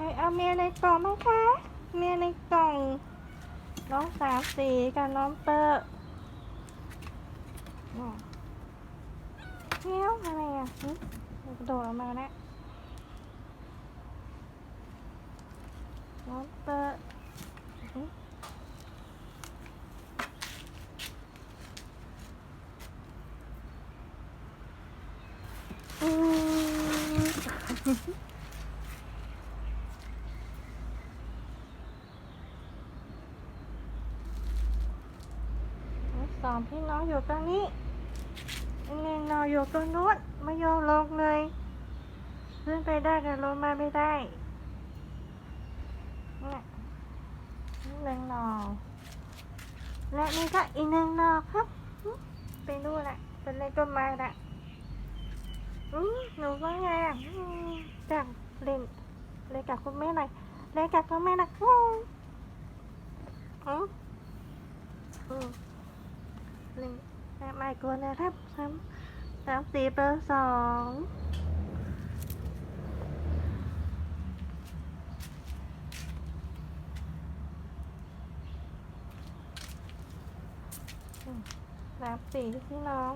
รเอาเมียในกล่องไหมคะ เมียในกล่อง น้องสามสีกับน้องเตอร์อืมเงี้ยวอะไรอะกระโดดออกมาแล้วน้องเตอร์อืม สองพี่น้องอยู่ตรงนี้เนนนอนอยู่ตรงนู้นไม่ยอมลงเลยขึ้นไปได้แต่ลงมาไม่ได้เนี่ยนี่หนึ่งนอและนี่ก็อีกนึ่งนอครับ ไปดูแหละเป็นเล่นต้นไม้ละอืมหนูว่าไงอะจากเล่นเล่นกับคุณแม่หน่อยเล่นกับคุณแม่หน่อยอือืมอืม หนึ่งแม่ไม่กวนนะครับสามสามสี่เบอร์สองสามสี่พี่น้อง